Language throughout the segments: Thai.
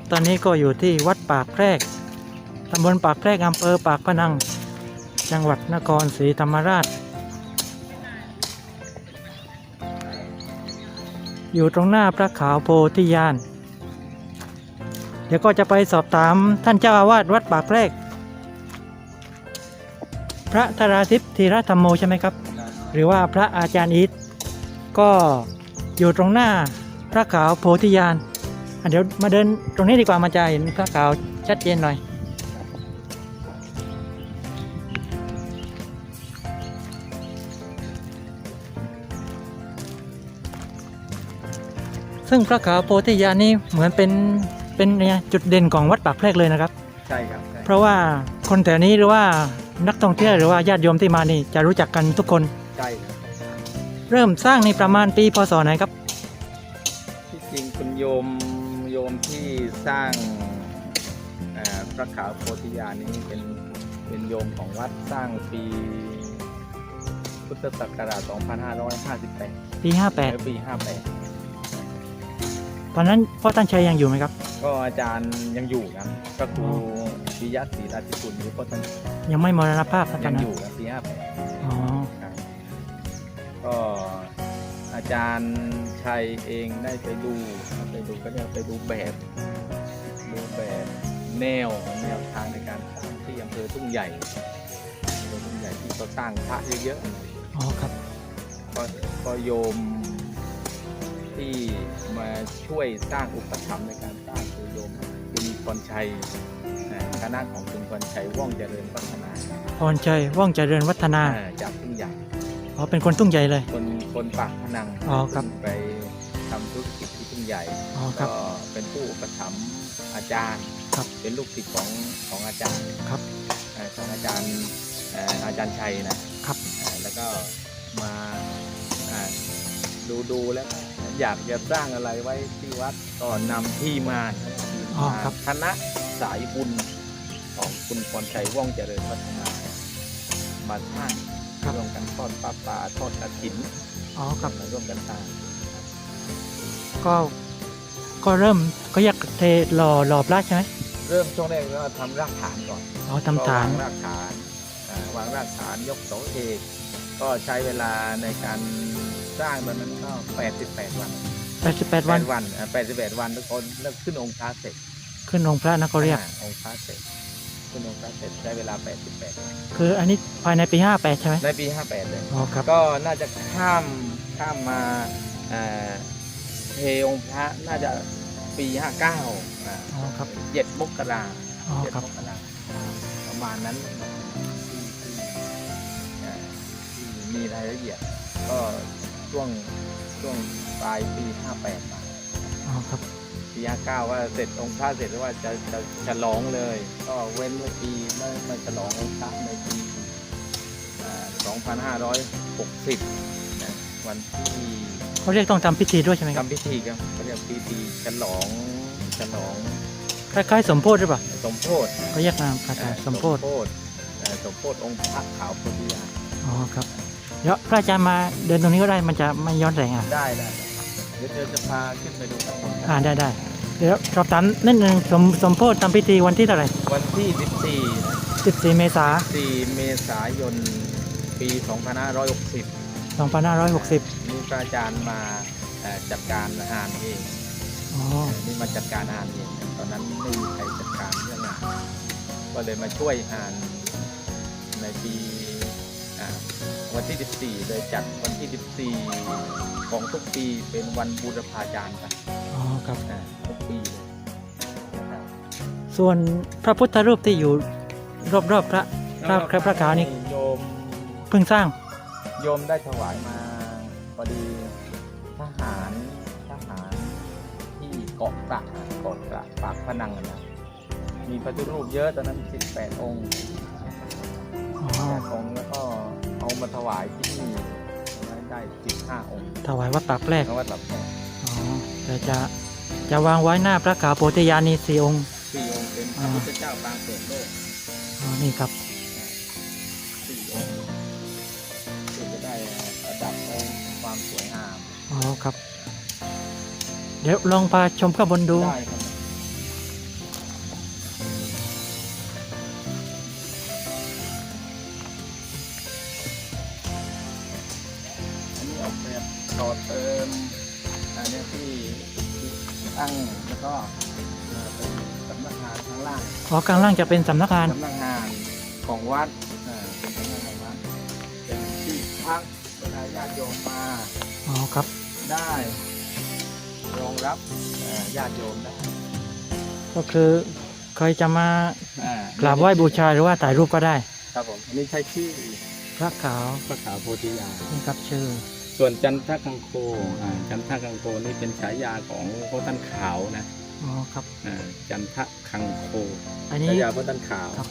ับตอนนี้ก็อยู่ที่วัดปากแพรกตำบลปากแพรกอำเภอปากพนัง จังหวัดนครศรีธรรมราช อยู่ตรงหน้าพระขาวโพธิญาณ เดี๋ยวก็จะไปสอบถามท่านเจ้าอาวาสวัดปากแพรก พระธราทิพย์ธีรธรรมโมใช่ไหมครับ หรือว่าพระอาจารย์อีทก็อยู่ตรงหน้าพระขาวโพธิญาณ เดี๋ยวมาเดินตรงนี้ดีกว่ามาจะเห็นพระขาวชัดเจนหน่อย ซึ่งพระขาวโพธิญาณนี่เหมือนเป็นเป็นเนี่ยจุดเด่นของวัดปากแพรกเลยนะครับ ใช่ครับใช่เพราะว่าคนแถวนี้หรือว่านักท่องเที่ยวหรือว่าญาติโยมที่มานี่จะรู้จักกันทุกคนใช่ครับเริ่มสร้างในประมาณปีพศไหนครับ ที่จริงคุณโยม โยมที่สร้างเอ่อพระขาวโพธิญาณนี้เป็นเป็นโยมของวัดสร้างปีพุทธศักราช 2558 ปีหรือปี58 58 ตอนนั้นพ่อท่านชัยยังอยู่ไหมครับ ก็อาจารย์ยังอยู่ครับก็ครูปิยะศรีราชกุลหรือพ่อท่านยังไม่มรณภาพนะตอยันงนั้อนยู่ครับปี 58 อ๋อครับก็อาจารย์ ชัยเองได้ไปดูไปดูก็เรียกไปดูแบบดูแบบแนวแนวทางในการสร้างที่อำเภอทุ่งใหญ่อำเภอทุ่งใหญ่ที่เขาสร้างพระเยอะอ๋อครับๆก็ก็โยมที่มาช่วยสร้างอุปถัมภ์ในการสร้างคือโยมคุณพรชัยอ่าคณะของคุณพรชัยว่องเจริญพัฒนาพรชัยว่องเจริญวัฒนาอ่าจากทุ่งใหญ่ อ๋อเป็นคนทุ่งใหญ่เลย คนคนปากพนังอ๋อครับไปทำธุรกิจที่ทุ่งใหญ่อ๋อครับก็เป็นผู้อุปถัมภ์อาจารย์ครับเป็นลูกศิษย์ของของอาจารย์ครับเอ่อของอาจารย์เอ่ออาจารย์ชัยนะครับเอ่อแล้วก็มาอ่าดูดูแล้วก็อยากจะสร้างอะไรไว้ที่วัดก็นำที่มาอ๋อครับคณะสายบุญของคุณพรชัยว่องเจริญพัฒนามาสร้าง ครับ ร่วมกันทอดปลาป่าทอดกระถินอ๋อครับมาร่วมกันสร้างก็ก็เริ่มก็อยากเทหล่อหล่อพระใช่ไหมเริ่มช่วงแรกก็ทำรากฐานก่อนอ๋อทำฐาน ก็วางรากฐานอ่าวางรากฐานยกเสาเอกก็ใช้เวลาในการสร้างตอนนั้นก็88วัน88 วัน8วันอ่า88วันทุกคนเริ่มขึ้นองค์พระเสร็จขึ้นองค์พระนะเขาเรียก อ่าองค์พระเสร็จ ขึ้นองค์พระเสร็จใช้เวลา 88วันคืออันนี้ภายในปี 58 ใช่ไหมในปี 58 เลย อ๋อครับ ก็น่าจะข้ามข้ามมาอ่าเทองค์พระน่าจะปี 59อ่าอ๋อครับ เจ็ดมกราอ๋อเจ็ดครับ มกราประมาณนั้นที่ที่เอ่อที่มีรายละเอียด ก็ช่วงช่วงปลายปี 58มา อ๋อครับ ปี59ว่าเสร็จองค์พระเสร็จแล้วว่าจะจะฉลองเลย ก็เว้นไว้ปีไม่ไม่ฉลององค์พระในปีอ่า2560นะวันที่เขาเรียกต้องทำพิธีด้วยใช่ไหมครับทำพิธีครับเขาเรียกพิธีฉลองฉลองคล้ายๆสมโพธิหรือเปล่าสมโพธิเขาเรียกนามภาษาสมโพธิเอ่อสมโพธิองค์พระขาวโพธิญาณอ๋อครับเดี๋ยวพระอาจารย์มาเดินตรงนี้ก็ได้มันจะไม่ย้อนแสงอะได้ได้เดี๋ยวเดี๋ยวจะพาขึ้นไปดูข้างบนอ่าได้ได้ เดี๋ยวสอบถามนิดนึงสมสมโพธิทำพิธีวันที่เท่าไหร่วันที่ 14นะ14 เมษา4เมษายน ปี 2560 2560นี่พระอาจารย์มาเอ่อจัดการงานเองอ๋อนี่มาจัดการงานเองตอนนั้นไม่มีใครจัดการเรื่องงานก็เลยมาช่วยงานในปีอ่าวันที่ 14 เลยจัดวันที่ 14 ของทุกปีเป็นวันบูรพาจารย์ครับอ๋อ ครับอ่าทุกปีเลยนะครับส่วนพระพุทธรูปที่อยู่รอบๆพระพระพระพระขาวนี่โยมเพิ่งสร้าง โยมได้ถวายมาพอดีทหารทหารที่เกาะตะเกาะตะปากพนังอะนะมีพระพุทธรูปเยอะตอนนั้น18องค์อ๋อ18องค์แล้วก็เอามาถวายที่นี่ได้15องค์ถวายวัดปากแรกพระวัดหลับแสงอ๋อแต่จะ จะวางไว้หน้าพระกาโพธิยานีสี่องค์สี่องค์เป็นพระเจ้าบางเกิดโลกอ๋อนี่ครับสี่องค์จะได้ระดับขความสวยงามอ๋อครับ เดี๋ยวลองพาชมข้างบนดูอันนี้ออกแบบต่อเติมอันนี้ที่ ตั้งแล้วก็เอ่อเป็นสำนักงานข้างล่างอ๋อกลางล่างจะเป็นสำนักงาน สำนักงานของวัดเอ่อเป็นสำนักงานวัดเป็นที่พักเวลาญาติโยมมาอ๋อครับ ได้รองรับเอ่อญาติโยมได้ก็คือใครจะมาอ่ากราบไหว้บูชาหรือว่าถ่ายรูปก็ได้ ครับผมอันนี้ใช้ชื่อพระขาวพระขาวโพธิญาณนี่ครับชื่อ ส่วนจันทกังโกอ่าจันทกังโกนี่เป็นฉายาของพระท่านขาวนะอ๋อครับอ่าจันทคังโคอันนี้ฉายาพระท่านขาวครับ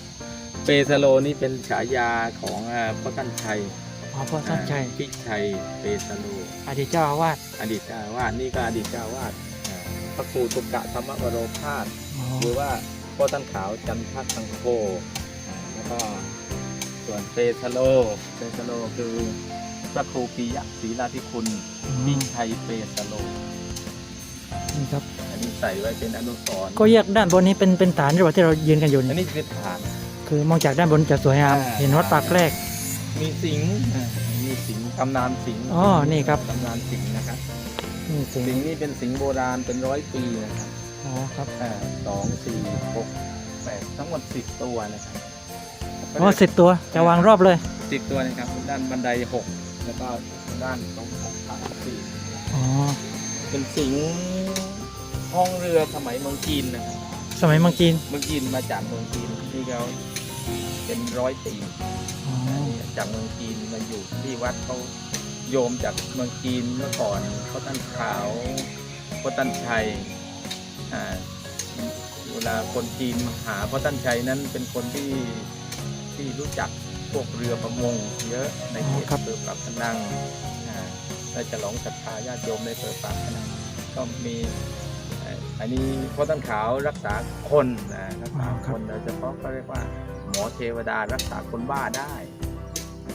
เปสโลนี่เป็นฉายาของอ่าพระท่านชัยอ๋อพ่อท่านชัยอ่าพิชัยเปสโลอดีตเจ้าอาวาสอดีตเจ้าอาวาสนี่ก็อดีตเจ้าอาวาสอ่าพระครูตุกะธรรมวโรพาสอ๋อหรือว่าพ่อท่านขาวจันทคังโคอ่าแล้วก็ส่วนเปสโลเปสโลคือ พระครูปิยะศรีราธิคุณอืพิมชัยเปสโลนี่ครับ อันนี้ใส่ไว้เป็นอนุสรณ์ก็แยกด้านบนนี้เป็นเป็นฐานหรือว่าที่เรายืนกันอยู่อันนี่นี้คือฐาน คือมองจากด้านบนจะสวยงามอ่า เห็นวัดปากแรก มีสิงห์อ่ามีสิงห์ตำนานสิงห์อ๋อนี่ครับ ตำนานสิงห์นะครับนี่สิงสิงห์นี่เป็นสิงห์โบราณเป็นร้อยปีนะครับอ๋อครับอ่าสองสี่หกแปดทั้งหมดสิบตัวนะครับอ๋อสิบตัวจะวางรอบเลยสิบตัวนะครับด้านบันไดหก แล้วก็ด้านตรงของฐานสี่อ๋อ เป็นสิงห์ห้องเรือสมัยเมืองจีนนะครับสมัยเมืองจีนเมืองจีนมาจากเมืองจีนที่เขาเป็นร้อยปีอ๋อจากเมืองจีนมาอยู่ที่วัดเขาโยมจากเมืองจีนเมื่อก่อนเขาตั้นขาวเขาตั้นชัยอ่าเวลาคนจีนมาหาพระตั้นชัยนั้นเป็นคนที่ที่รู้จัก พวกเรือประมงเยอะในเขตอำเภอปากพนังอ่าและจะหลงศรัทธาญาติโยมในอำเภอปากพนังก็มีเอ่ออันนี้พระตั้นขาวรักษาคนนะรักษาคนโดยเฉพาะก็เรียกว่า หมอเทวดารักษาคนบ้าได้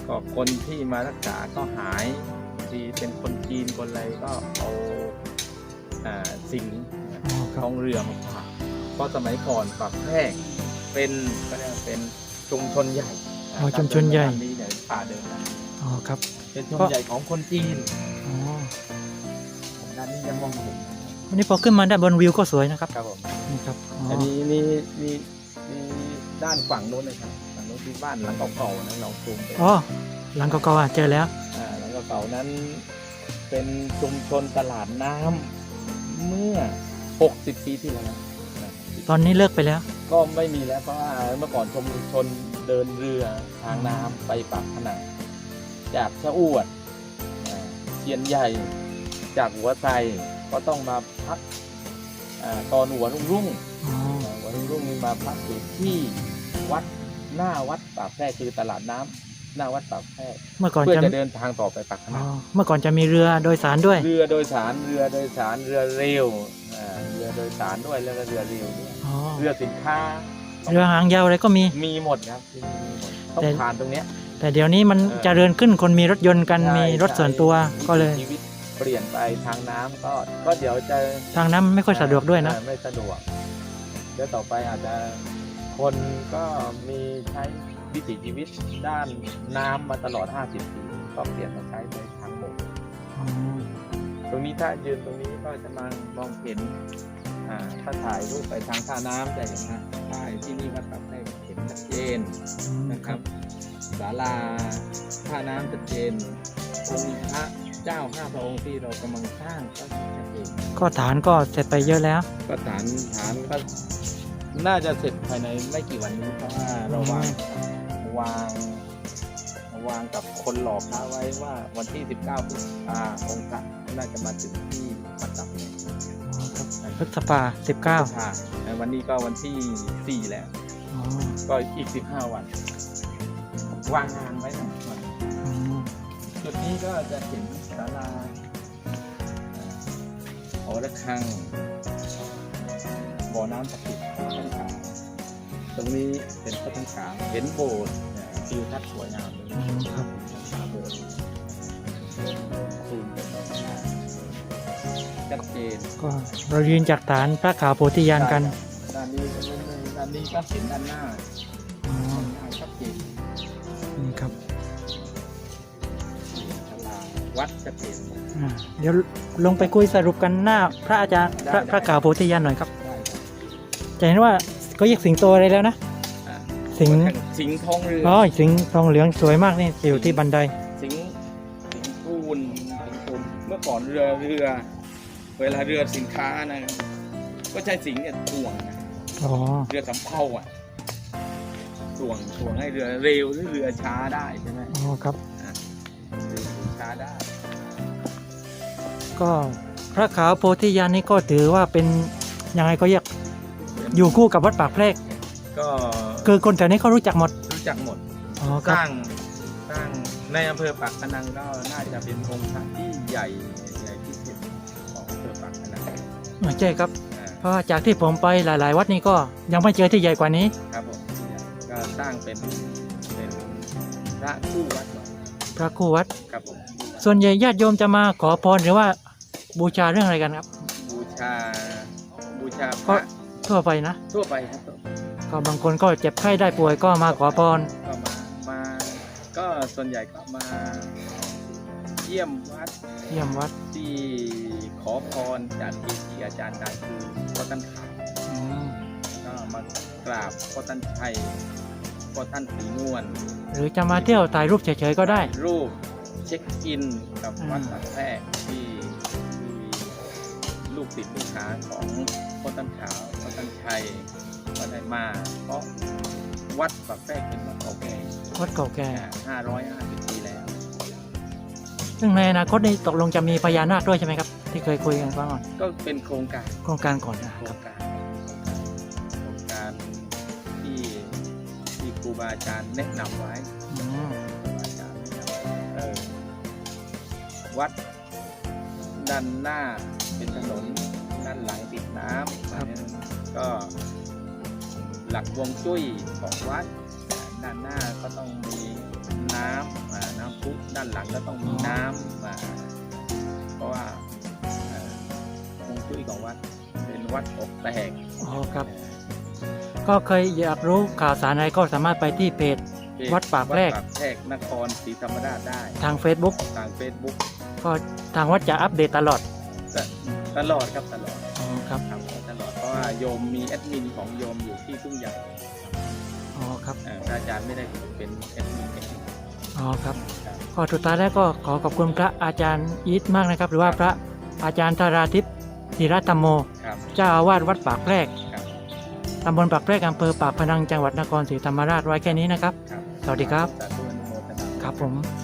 ก็คนที่มารักษาก็หายที่เป็นคนจีนคนอะไรก็เอาอ่าสิ่งอ๋อครัท้บองเรือมาฝากเพราะสมัยก่อนปากแพรกเป็นก็เรียกว่าเป็นชุมชนใหญ่ อ๋อชุมชนใหญ่ด้านนี้เนี่ยป่าเดินด้านนี้อ๋อครับ เป็นชุมชนใหญ่ของคนจีนอ๋อด้านนี้ยังมองเห็นวันนี้พอขึ้นมาด้านบนวิวก็สวยนะครับครับผมนี่ครับอ๋ออันนี้นี่นี่นี่ด้านฝั่งโน้นเลยครับฝั่งโน้นที่บ้านหลังเก่าๆนะลองซูมไปอ๋อหลังเก่าๆอะเจอแล้วอ่าหลังเก่าๆนั้น เป็นชุมชนตลาดน้ำเมื่อ 60 ปีที่แล้วนะ ตอนนี้เลิกไปแล้ว ก็ไม่มีแล้วเพราะว่าเมื่อก่อนชุมชน เดินเรือทางน้ำไปปากพนัง จากชะอวดอ่าเชียนใหญ่จากหัวไทรก็ต้องมาพักอาตอนหัวรุ่งรุ่งอ๋ออ่าหัวรุ่งรุ่งนี่มาพักอยู่ที่วัดหน้าวัดปากแพรกคือตลาดน้ำหน้าวัดปากแพรกเมื่อก่อนเพื่อจะจะเดินทางต่อไปปากพอ๋นัองเมื่อก่อนจะมีเรือโดยสารด้วย เรือโดยสารเรือโดยสารเรือเร็วอ่าเรือโดยสารด้วยแล้วก็เรือเร็วด้วยอ๋อเรือสินค้า เรือหางยาวอะไรก็มี มีหมดครับที่นี่มีหมดต้องแต่ ผ่านตรงเนี้ย แต่เดี๋ยวนี้มันเออ เจริญขึ้นคนมีรถยนต์กันใช่มีรถส่วนตัวก็เลย ชีวิตเปลี่ยนไปทางน้ำก็ก็เดี๋ยวจะทางน้ำไม่ค่อยสะดวกด้วยนะ เออไม่สะดวกเดี๋ยวต่อไปอาจจะคนก็มีใช้วิถีชีวิตด้านน้ำมาตลอด 50 ปีก็เปลี่ยนมาใช้ในทางบกอ๋อตรงนี้ถ้ายืนตรงนี้ก็จะมามองเห็นอ่า ถ้าถ่ายรูปไปทางท่าน้ำจะเห็นนะใช่ที่นี่วัดปากแพรกเห็นชัดเจนอืมนะครับศาลาท่าน้ำชัดเจนองค์พระเจ้าห้าพระองค์ที่เรากำลังสร้างก็ชัดเจนก็ฐานก็เสร็จไปเยอะแล้ว ก็ฐานฐานก็น่าจะเสร็จภายในไม่กี่วันนี้เพราะว่าเราวางวางวางกับคนหลอกพระไว้ว่าวันที่ 19พฤษภาองค์พระ น่าจะมาถึงที่วัดตับเนี่ยอ๋อครับพฤษภาสิบเก้าค่ะวันนี้ก็วันที่4แล้วอ๋อก็อีก15วัน วางงานไว้นะวันอ๋อจุดนี้ก็จะเห็นศาลาเอ่อหอระฆังบ่อน้ำศักดิ์สิทธิ์พระท่านขาวตรงนี้เป็นพระท่านขาวเห็นโบสถ์เนี่ยทิวทัศน์สวยงามเลยอ๋อครับ เจนก็เรายืนจากฐานพระขาวโพธิญาณกันด้านนี้ก็ด้านนี้ก็เห็นด้านหน้าอ๋อด้านหน้าชัดเจนนี่ครับศาลาวัดจะเปลี่ยนอ่าเดี๋ยวลงไปคุยสรุปกันหน้าพระอาจารย์พระได้พระกล่าวโพธิญาณหน่อยครับ ได้ครับจะเห็นว่าก็เรียกสิงโตอะไรแล้วนะอ่าสิงสิงห์ทองเรืออ๋อสิงทองเหลืองสวยมากนี่อยู่ที่บันได สิงห์สิงห์ปูนสิงห์ปูนเมื่อก่อนเรือเรือ เวลาเรือสินค้านะก็ใช้สิงห์เนี่ยถ่วงนะอ๋อเรือสำเภาอะถ่วงถ่วงให้เรือเร็วหรือเรือช้าได้ใช่ไหมอ๋อครับ เรือช้าได้ก็พระขาวโพธิญาณนี่ก็ถือว่าเป็นยังไงก็เรียกอยู่คู่กับวัดปากแพรกก็คือคนแถวนี้เขารู้จักหมดรู้จักหมดอ๋อคสรับร้างสร้างในอำเภอปากพนังก็น่าจะเป็นองค์พระที่ใหญ่ ใช่ครับอ่าเพราะว่าจากที่ผมไปหลาย ๆ วัดนี่ก็ยังไม่เจอที่ใหญ่กว่านี้ ครับผมก็สร้างเป็นเป็นพระคู่วัดหน่อยพระคู่วัด ครับผมส่วนใหญ่ญาติโยมจะมาขอพรหรือว่าบูชาเรื่องอะไรกันครับ บูชาบูชาพก็ระทั่วไปนะ ทั่วไปครับผมก็บางคนก็เจ็บไข้ได้ป่วยก็มาขอพร ก็มามาก็ส่วนใหญ่ก็มา เยี่ยมวัดเยี่ยมวัดที่ขอพรจากเกจิอาจารย์ดังคือพ่อท่านขาวอืมก็มากราบพ่อท่านชัยพ่อท่านสีนวลหรือจะมาเที่ยวถ่ายรูปเฉยๆก็ได้ รูปเช็คอินกับอืม วัดปากแพรกที่ที่ลูกศิษย์ลูกหาของพ่อท่านขาวพ่อท่านชัยก็ได้มา เพราะวัดปากแพรกเป็นวัดเก่าแก่วัดเก่าแก่ ห้าร้อยห้าสิบปีแล้ว ซึ่งในอนาคตนี่ตกลงจะมีพญานาคด้วยใช่ไหมครับ ที่เคยคุยกันก่อนก็เป็นโครงการโครงการก่อนนะโคครรับงการโครงการที่ที่ครูบาอาจารย์แนะนำไว้อืมครูบาอาจารย์แนะนำไว้เออวัดด้านหน้าเป็นถนนด้านหลังติดน้ำอันนี้ก็หลักฮวงจุ้ยของวัด ด้านหน้าก็ต้องมีน้ำอ่าน้ำพุด้านหลังก็ต้องมีน้ำมาเพราะว่าเอ่อฮวงจุ้ยของวัดเป็นวัดอกแตกอ๋อครับ ก็เคยอยากรู้ข่าวสารอะไรก็สามารถไปที่เพจวัดปากแพรกวัดปากแพรกนครศรีธรรมราชได้ ทาง Facebook ทาง Facebook ก็ทางวัดจะอัปเดตตลอด ตลอดครับตลอดอ๋อครับทำตลอดเพราะว่าโยมมีแอดมินของโยมอยู่ที่ทุ่งใหญ่ อ๋อครับอ่าพระอาจารย์ไม่ได้เป็นแอดมินเองอ๋อครับครับก็สุดท้ายแล้วก็ขอขอบคุณพระอาจารย์อีทมากนะครับ หรือว่าพระอาจารย์ธาราทิพย์ธีรธรรมโมครับเจ้าอาวาสวัดปากแพรกครับตำบลปากแพรกอำเภอปากพนังจังหวัดนครศรีธรรมราชไว้แค่นี้นะครับครับสวัสดีครับสาธุอนุโมทนาครับผม